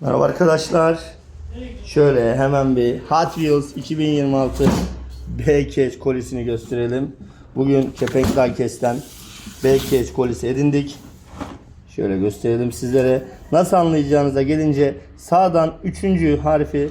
Merhaba arkadaşlar. Şöyle hemen bir Hot Wheels 2026 B-Cage kolisini gösterelim. Bugün Kepenk Diecast'ten B-Cage kolisi edindik. Şöyle gösterelim sizlere. Nasıl anlayacağınıza gelince sağdan 3. harfi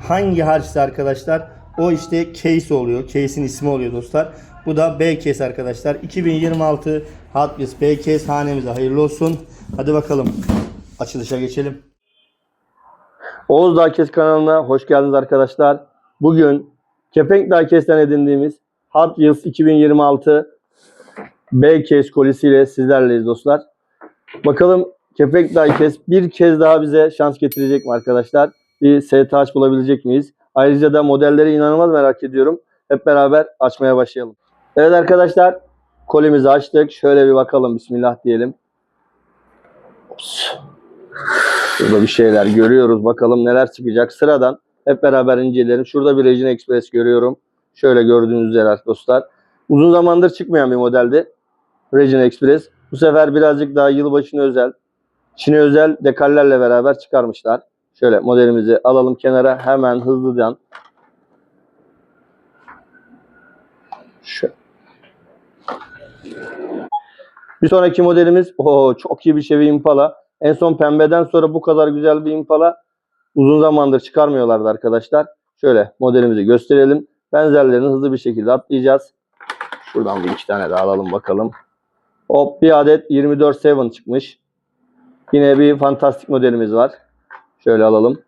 hangi harfse arkadaşlar o işte case oluyor. Case'in ismi oluyor dostlar. Bu da B-Case arkadaşlar. 2026 Hot Wheels B-Case hanemize hayırlı olsun. Hadi bakalım açılışa geçelim. Oğuz Dağkes kanalına hoş geldiniz arkadaşlar. Bugün Kepenk Dağkes'ten edindiğimiz Hot Wheels 2026 B-Case kolisiyle sizlerleyiz dostlar. Bakalım Kepenk Dağkes bir kez daha bize şans getirecek mi arkadaşlar? Bir STH bulabilecek miyiz? Ayrıca da modelleri inanılmaz merak ediyorum. Hep beraber açmaya başlayalım. Evet arkadaşlar kolimizi açtık. Şöyle bir bakalım. Bismillah diyelim. Ops. Burada bir şeyler görüyoruz. Bakalım neler çıkacak. Sıradan hep beraber inceleyelim. Şurada bir Regina Express görüyorum. Şöyle gördüğünüz üzere dostlar. Uzun zamandır çıkmayan bir modeldi. Regina Express. Bu sefer birazcık daha yılbaşına özel, Çin'e özel dekallerle beraber çıkarmışlar. Şöyle modelimizi alalım kenara. Hemen hızlıdan. Şöyle. Bir sonraki modelimiz o çok iyi bir Chevy Impala. En son pembeden sonra bu kadar güzel bir Impala uzun zamandır çıkarmıyorlardı arkadaşlar. Şöyle modelimizi gösterelim. Benzerlerini hızlı bir şekilde atlayacağız. Şuradan bir iki tane daha alalım bakalım. Hop bir adet 24-7 çıkmış. Yine bir fantastik modelimiz var. Şöyle alalım.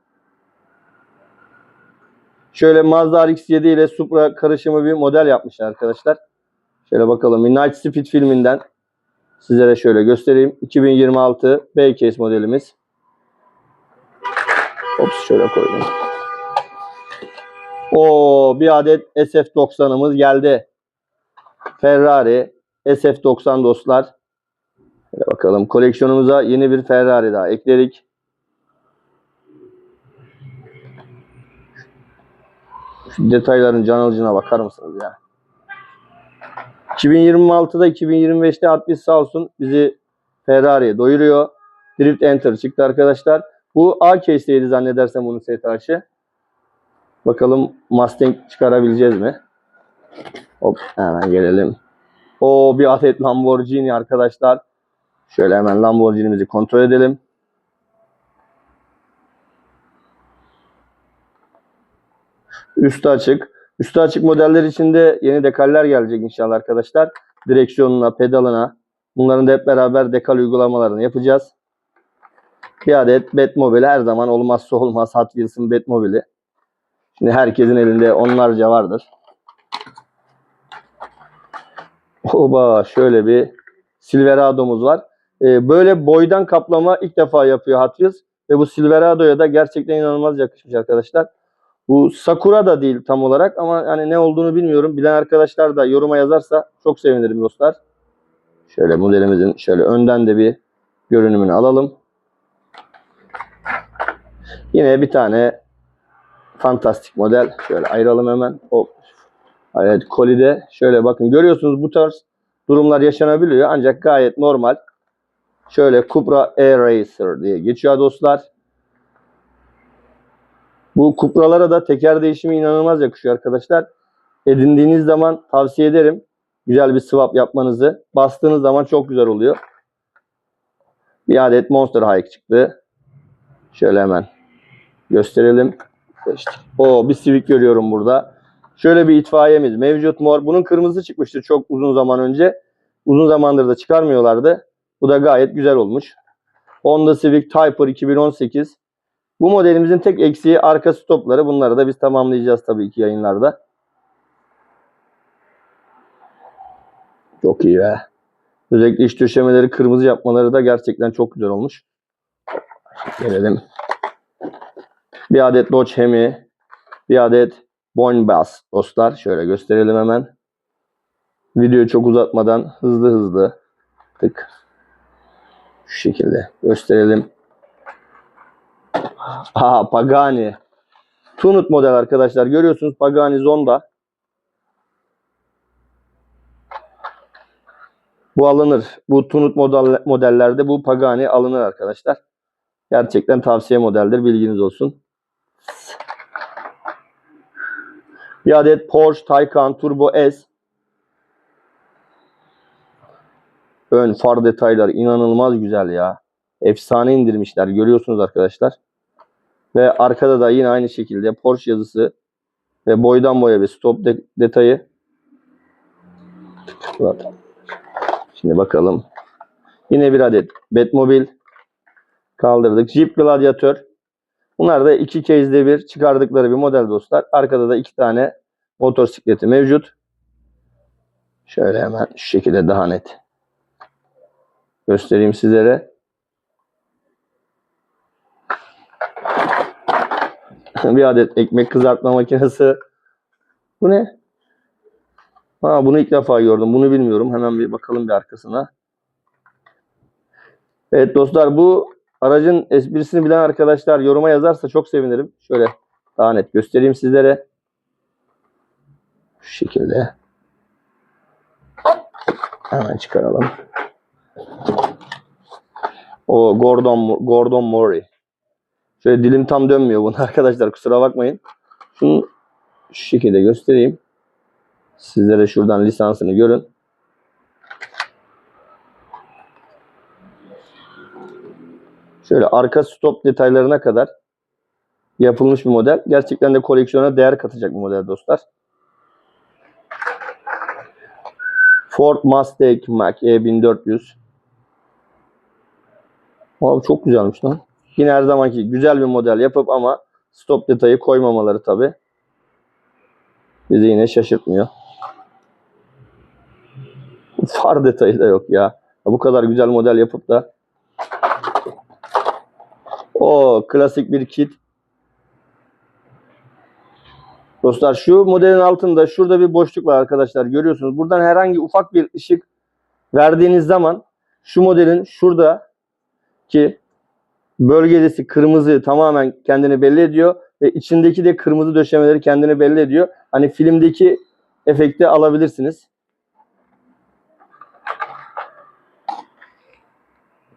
Şöyle Mazda RX-7 ile Supra karışımı bir model yapmışlar arkadaşlar. Şöyle bakalım. Night Speed filminden Sizlere şöyle göstereyim. 2026 B-Case modelimiz. Ops şöyle koydum. O bir adet SF90'ımız geldi. Ferrari SF90 dostlar. Şöyle bakalım koleksiyonumuza yeni bir Ferrari daha ekledik. Şu detayların can alıcına bakar mısınız ya? 2026'da 2025'te Hot Wheels sağ olsun bizi Ferrari'ye doyuruyor. Drift Enter çıktı arkadaşlar. Bu A case'teydi zannedersem bunun STH'ı. Bakalım Mustang çıkarabileceğiz mi? Hop hemen gelelim. O bir adet Lamborghini arkadaşlar. Şöyle hemen Lamborghini'mizi kontrol edelim. Üstü açık. Üstü açık modeller içinde yeni dekaller gelecek inşallah arkadaşlar. Direksiyonuna, pedalına. Bunların da hep beraber dekal uygulamalarını yapacağız. Bir adet Batmobile her zaman olmazsa olmaz Hot Wheels'ın Batmobile'i. Şimdi herkesin elinde onlarca vardır. Oba şöyle bir Silverado'muz var. Ee, böyle boydan kaplama ilk defa yapıyor Hot Wheels. Ve bu Silverado'ya da gerçekten inanılmaz yakışmış arkadaşlar. Bu Sakura da değil tam olarak ama hani ne olduğunu bilmiyorum. Bilen arkadaşlar da yoruma yazarsa çok sevinirim dostlar. Şöyle modelimizin şöyle önden de bir görünümünü alalım. Yine bir tane fantastik model. Şöyle ayıralım hemen. Hop. Evet kolide şöyle bakın görüyorsunuz bu tarz durumlar yaşanabiliyor ancak gayet normal. Şöyle Cupra A-Racer diye geçiyor dostlar. Bu kupralara da teker değişimi inanılmaz yakışıyor arkadaşlar. Edindiğiniz zaman tavsiye ederim. Güzel bir swap yapmanızı. Bastığınız zaman çok güzel oluyor. Bir adet Monster Hike çıktı. Şöyle hemen gösterelim. İşte, o bir Civic görüyorum burada. Şöyle bir itfaiyemiz mevcut mor. Bunun kırmızı çıkmıştı çok uzun zaman önce. Uzun zamandır da çıkarmıyorlardı. Bu da gayet güzel olmuş. Honda Civic Type-R 2018. Bu modelimizin tek eksiği arka stopları. Bunları da biz tamamlayacağız tabii ki yayınlarda. Çok iyi be. Özellikle iç döşemeleri kırmızı yapmaları da gerçekten çok güzel olmuş. Gelelim. Bir adet Dodge Hemi. Bir adet Bonbas dostlar. Şöyle gösterelim hemen. Videoyu çok uzatmadan hızlı hızlı tık. Şu şekilde gösterelim. Aha Pagani. Tunut model arkadaşlar. Görüyorsunuz Pagani Zonda. Bu alınır. Bu Tunut model, modellerde bu Pagani alınır arkadaşlar. Gerçekten tavsiye modeldir. Bilginiz olsun. Bir adet Porsche Taycan Turbo S. Ön far detaylar inanılmaz güzel ya. Efsane indirmişler. Görüyorsunuz arkadaşlar. Ve arkada da yine aynı şekilde Porsche yazısı ve boydan boya bir stop de- detayı. Şimdi bakalım. Yine bir adet Batmobil kaldırdık. Jeep Gladiator. Bunlar da iki case'de bir çıkardıkları bir model dostlar. Arkada da iki tane motosikleti mevcut. Şöyle hemen şu şekilde daha net göstereyim sizlere. bir adet ekmek kızartma makinesi. Bu ne? Ha bunu ilk defa gördüm. Bunu bilmiyorum. Hemen bir bakalım bir arkasına. Evet dostlar bu aracın esprisini bilen arkadaşlar yoruma yazarsa çok sevinirim. Şöyle daha net göstereyim sizlere. Şu şekilde. Hemen çıkaralım. O Gordon Gordon Murray. Şöyle dilim tam dönmüyor bunu arkadaşlar kusura bakmayın. Şunu şu şekilde göstereyim. Sizlere şuradan lisansını görün. Şöyle arka stop detaylarına kadar yapılmış bir model. Gerçekten de koleksiyona değer katacak bir model dostlar. Ford Mustang Mach-E 1400. Abi çok güzelmiş lan. Yine her zamanki güzel bir model yapıp ama stop detayı koymamaları tabi. Bizi yine şaşırtmıyor. Far detayı da yok ya. Bu kadar güzel model yapıp da o klasik bir kit. Dostlar şu modelin altında şurada bir boşluk var arkadaşlar görüyorsunuz. Buradan herhangi ufak bir ışık verdiğiniz zaman şu modelin şurada ki bölgesi kırmızı tamamen kendini belli ediyor ve içindeki de kırmızı döşemeleri kendini belli ediyor. Hani filmdeki efekti alabilirsiniz.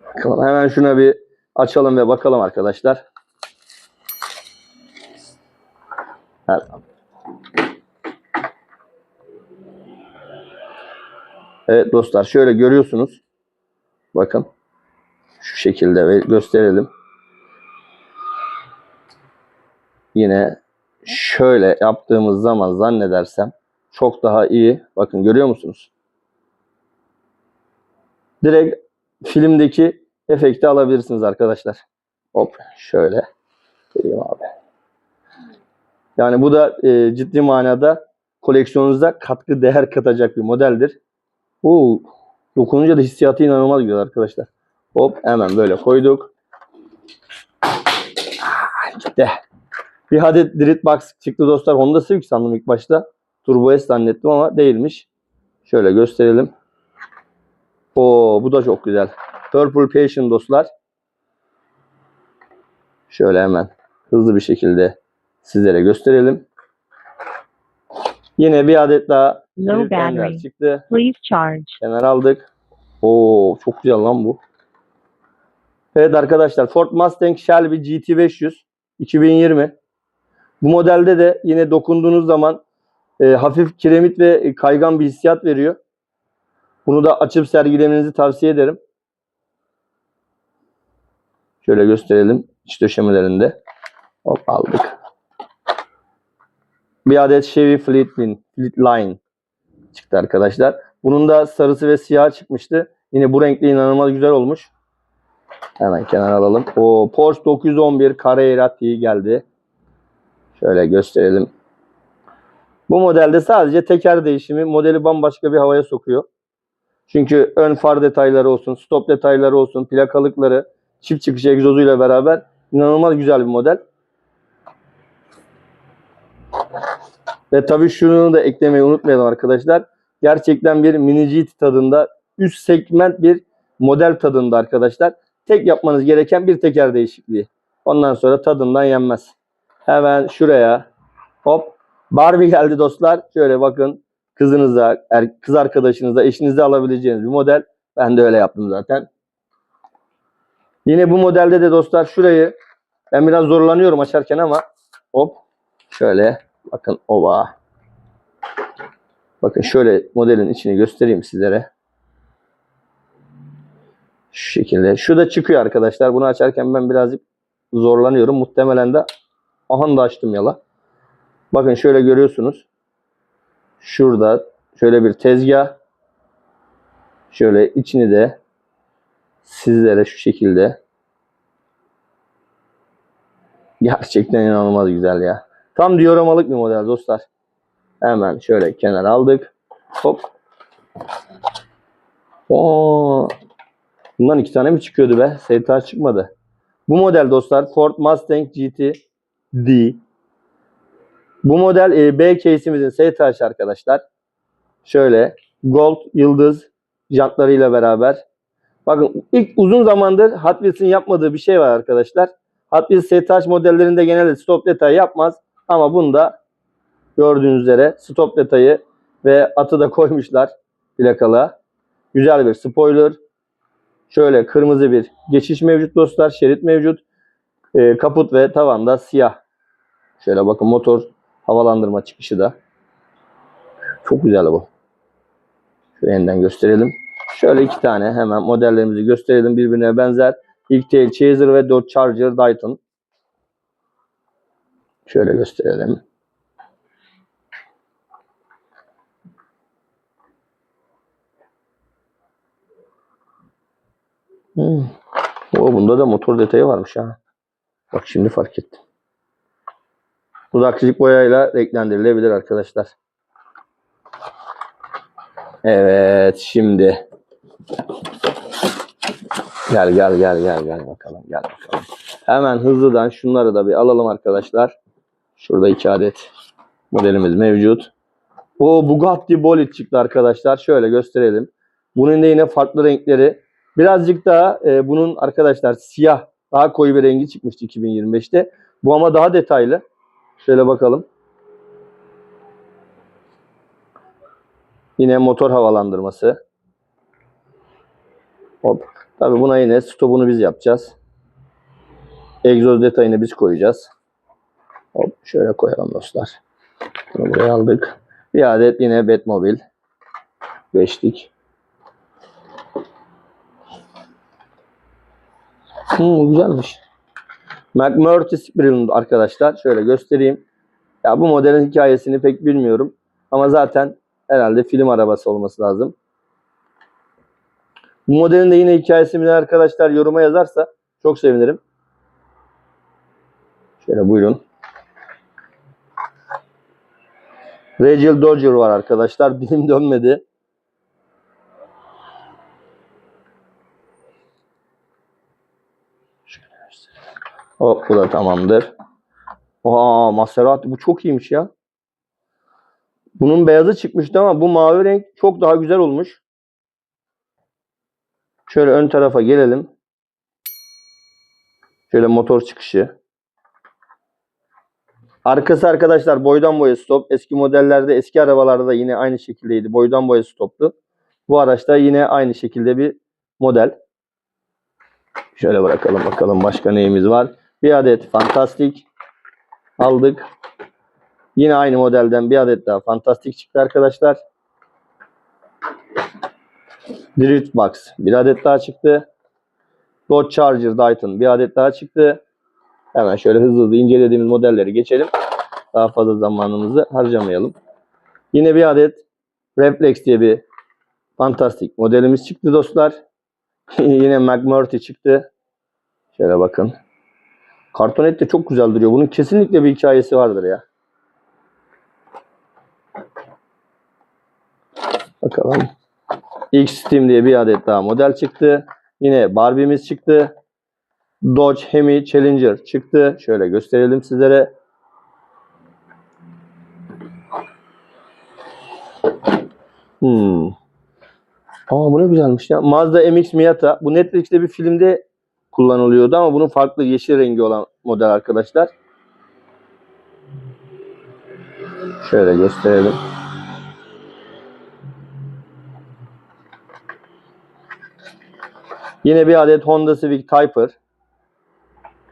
Bakalım hemen şuna bir açalım ve bakalım arkadaşlar. Evet. Evet dostlar şöyle görüyorsunuz. Bakın. Şu şekilde ve gösterelim. Yine şöyle yaptığımız zaman zannedersem çok daha iyi. Bakın görüyor musunuz? Direkt filmdeki efekti alabilirsiniz arkadaşlar. Hop şöyle. Vereyim abi. Yani bu da e, ciddi manada koleksiyonunuza katkı değer katacak bir modeldir. Oo, dokununca da hissiyatı inanılmaz güzel arkadaşlar. Hop hemen böyle koyduk. Ah, gitti. Bir adet Drit Box çıktı dostlar. Honda Civic sandım ilk başta. Turbo S zannettim ama değilmiş. Şöyle gösterelim. Oo bu da çok güzel. Purple Passion dostlar. Şöyle hemen hızlı bir şekilde sizlere gösterelim. Yine bir adet daha Low battery. çıktı. Please charge. Kenar aldık. Oo çok güzel lan bu. Evet arkadaşlar Ford Mustang Shelby GT500 2020. Bu modelde de yine dokunduğunuz zaman e, hafif kiremit ve kaygan bir hissiyat veriyor. Bunu da açıp sergilemenizi tavsiye ederim. Şöyle gösterelim iç döşemelerinde. Hop aldık. Bir adet Chevy Fleetline, Fleetline çıktı arkadaşlar. Bunun da sarısı ve siyah çıkmıştı. Yine bu renkli inanılmaz güzel olmuş. Hemen kenara alalım. O Porsche 911 Carrera T geldi. Şöyle gösterelim. Bu modelde sadece teker değişimi modeli bambaşka bir havaya sokuyor. Çünkü ön far detayları olsun, stop detayları olsun, plakalıkları, çift çıkış egzozuyla beraber inanılmaz güzel bir model. Ve tabii şunu da eklemeyi unutmayalım arkadaşlar. Gerçekten bir mini GT tadında üst segment bir model tadında arkadaşlar. Tek yapmanız gereken bir teker değişikliği. Ondan sonra tadından yenmez. Hemen şuraya hop Barbie geldi dostlar. Şöyle bakın kızınıza, er- kız arkadaşınıza, eşinize alabileceğiniz bir model. Ben de öyle yaptım zaten. Yine bu modelde de dostlar şurayı ben biraz zorlanıyorum açarken ama hop şöyle bakın ova. Bakın şöyle modelin içini göstereyim sizlere. Şu şekilde. Şu da çıkıyor arkadaşlar. Bunu açarken ben birazcık zorlanıyorum. Muhtemelen de aha da açtım yala. Bakın şöyle görüyorsunuz. Şurada şöyle bir tezgah. Şöyle içini de sizlere şu şekilde gerçekten inanılmaz güzel ya. Tam dioramalık bir model dostlar. Hemen şöyle kenara aldık. Hop. Oo. Bundan iki tane mi çıkıyordu be? STH çıkmadı. Bu model dostlar Ford Mustang GT D. Bu model e, B case'imizin STH arkadaşlar. Şöyle gold yıldız jantlarıyla beraber. Bakın ilk uzun zamandır Hot Wheels'in yapmadığı bir şey var arkadaşlar. Hot Wheels STH modellerinde genelde stop detayı yapmaz. Ama bunda gördüğünüz üzere stop detayı ve atı da koymuşlar plakalı. Güzel bir spoiler. Şöyle kırmızı bir geçiş mevcut dostlar. Şerit mevcut. E, kaput ve tavanda siyah. Şöyle bakın motor havalandırma çıkışı da. Çok güzel bu. Şöyle yeniden gösterelim. Şöyle iki tane hemen modellerimizi gösterelim. Birbirine benzer. Ilktail Chaser ve Dodge Charger Dayton. Şöyle gösterelim. Hmm. O bunda da motor detayı varmış ha. Bak şimdi fark ettim. Bu da akrilik boyayla renklendirilebilir arkadaşlar. Evet şimdi gel gel gel gel gel bakalım gel bakalım. Hemen hızlıdan şunları da bir alalım arkadaşlar. Şurada iki adet modelimiz mevcut. O Bugatti Bolid çıktı arkadaşlar. Şöyle gösterelim. Bunun da yine farklı renkleri. Birazcık daha e, bunun arkadaşlar siyah daha koyu bir rengi çıkmıştı 2025'te. Bu ama daha detaylı. Şöyle bakalım. Yine motor havalandırması. Hop. Tabi buna yine stopunu biz yapacağız. Egzoz detayını biz koyacağız. Hop şöyle koyalım dostlar. Bunu buraya aldık. Bir adet yine Batmobil. Beşlik. Hmm, güzelmiş. McMurtry Sprinter arkadaşlar. Şöyle göstereyim. Ya bu modelin hikayesini pek bilmiyorum. Ama zaten herhalde film arabası olması lazım. Bu modelin de yine hikayesini arkadaşlar yoruma yazarsa çok sevinirim. Şöyle buyurun. Rachel Dodger var arkadaşlar. Dilim dönmedi. Hop bu da tamamdır. Aa Maserati bu çok iyiymiş ya. Bunun beyazı çıkmıştı ama bu mavi renk çok daha güzel olmuş. Şöyle ön tarafa gelelim. Şöyle motor çıkışı. Arkası arkadaşlar boydan boya stop. Eski modellerde, eski arabalarda da yine aynı şekildeydi. Boydan boya stoptu. Bu araçta yine aynı şekilde bir model. Şöyle bırakalım bakalım başka neyimiz var. Bir adet fantastik aldık. Yine aynı modelden bir adet daha fantastik çıktı arkadaşlar. Drift Box bir adet daha çıktı. Dodge Charger Dayton bir adet daha çıktı. Hemen şöyle hızlı hızlı incelediğimiz modelleri geçelim. Daha fazla zamanımızı harcamayalım. Yine bir adet Reflex diye bir fantastik modelimiz çıktı dostlar. Yine McMurtry çıktı. Şöyle bakın. Kartonet de çok güzel duruyor. Bunun kesinlikle bir hikayesi vardır ya. Bakalım. X-Steam diye bir adet daha model çıktı. Yine Barbie'miz çıktı. Dodge Hemi Challenger çıktı. Şöyle gösterelim sizlere. Hmm. Aa bu ne güzelmiş ya. Mazda MX Miata. Bu Netflix'te bir filmde kullanılıyordu ama bunun farklı yeşil rengi olan model arkadaşlar. Şöyle gösterelim. Yine bir adet Honda Civic Type-R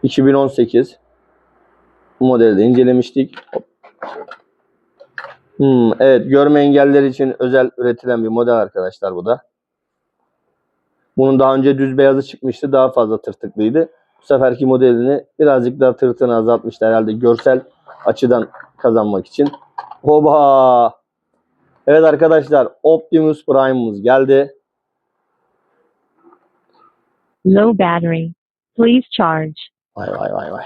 2018 bu modeli de incelemiştik. Hmm, evet görme engelleri için özel üretilen bir model arkadaşlar bu da. Bunun daha önce düz beyazı çıkmıştı. Daha fazla tırtıklıydı. Bu seferki modelini birazcık daha tırtını azaltmışlar herhalde görsel açıdan kazanmak için. Hoba! Evet arkadaşlar Optimus Prime'ımız geldi. Low battery. Please charge. Vay vay vay vay.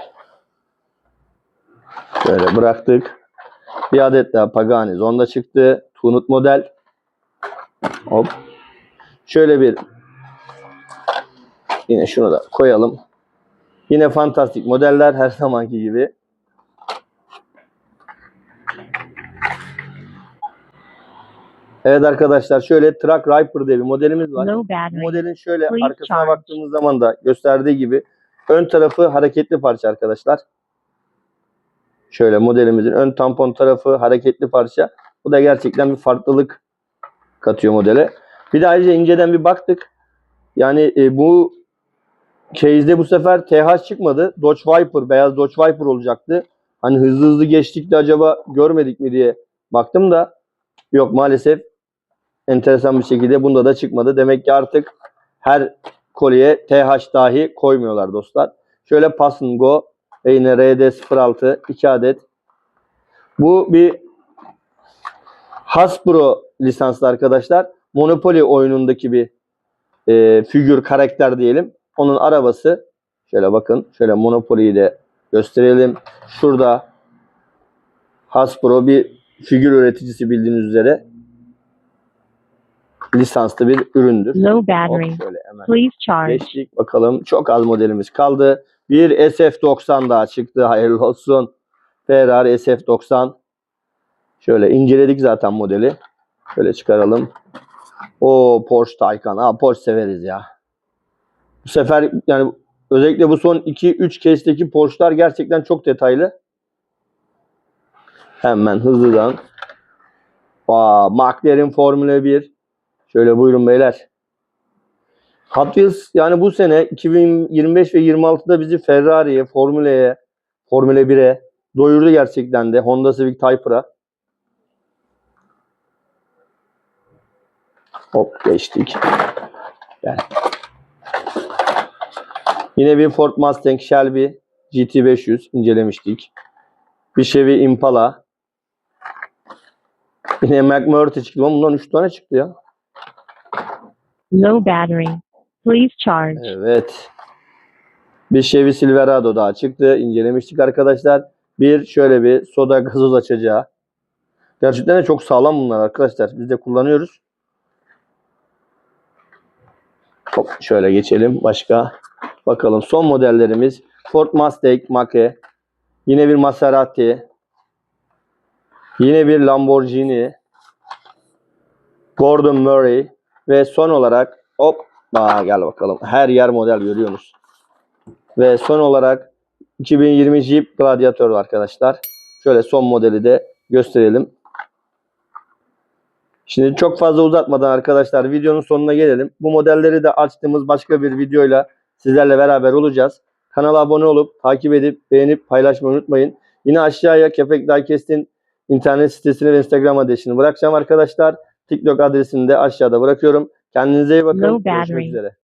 Şöyle bıraktık. Bir adet daha Pagani Zonda çıktı. Tunut model. Hop. Şöyle bir yine şunu da koyalım. Yine fantastik modeller her zamanki gibi. Evet arkadaşlar şöyle Truck Riper diye bir modelimiz var. Bu modelin şöyle Please arkasına charge. baktığımız zaman da gösterdiği gibi ön tarafı hareketli parça arkadaşlar. Şöyle modelimizin ön tampon tarafı hareketli parça. Bu da gerçekten bir farklılık katıyor modele. Bir de ayrıca inceden bir baktık. Yani e, bu case'de bu sefer TH çıkmadı. Dodge Viper, beyaz Dodge Viper olacaktı. Hani hızlı hızlı geçtik de acaba görmedik mi diye baktım da yok maalesef enteresan bir şekilde bunda da çıkmadı. Demek ki artık her kolye TH dahi koymuyorlar dostlar. Şöyle Pass Go ve yine RD06 2 adet. Bu bir Hasbro lisanslı arkadaşlar. Monopoly oyunundaki bir e, figür karakter diyelim. Onun arabası. Şöyle bakın. Şöyle Monopoly'yi de gösterelim. Şurada Hasbro bir figür üreticisi bildiğiniz üzere lisanslı bir üründür. Low Hop, battery. şöyle hemen Please charge. geçtik bakalım. Çok az modelimiz kaldı. Bir SF90 daha çıktı. Hayırlı olsun. Ferrari SF90. Şöyle inceledik zaten modeli. Şöyle çıkaralım. O Porsche Taycan. Ha Porsche severiz ya. Bu sefer yani özellikle bu son 2-3 case'deki Porsche'lar gerçekten çok detaylı. Hemen hızlıdan. Aa, McLaren Formula 1. Şöyle buyurun beyler. Hot Wheels yani bu sene 2025 ve 26'da bizi Ferrari'ye, Formula'ya, Formula 1'e doyurdu gerçekten de. Honda Civic Type-R'a. Hop geçtik. Gel. Yine bir Ford Mustang Shelby GT500 incelemiştik. Bir Chevy Impala. Yine McMurray çıktı. Bundan 3 tane çıktı ya. Low battery. Please charge. Evet. Bir Chevy Silverado daha çıktı. İncelemiştik arkadaşlar. Bir şöyle bir soda gazoz açacağı. Gerçekten de çok sağlam bunlar arkadaşlar. Biz de kullanıyoruz. Hop, şöyle geçelim. Başka. Bakalım son modellerimiz. Ford Mustang Mach-E. Yine bir Maserati. Yine bir Lamborghini. Gordon Murray. Ve son olarak hop Aa, gel bakalım. Her yer model görüyorsunuz. Ve son olarak 2020 Jeep Gladiator arkadaşlar. Şöyle son modeli de gösterelim. Şimdi çok fazla uzatmadan arkadaşlar videonun sonuna gelelim. Bu modelleri de açtığımız başka bir videoyla sizlerle beraber olacağız. Kanala abone olup takip edip beğenip paylaşmayı unutmayın. Yine aşağıya Kepek Diecast'in internet sitesini ve Instagram adresini bırakacağım arkadaşlar. TikTok adresini de aşağıda bırakıyorum. Kendinize iyi bakın. Görüşmek üzere.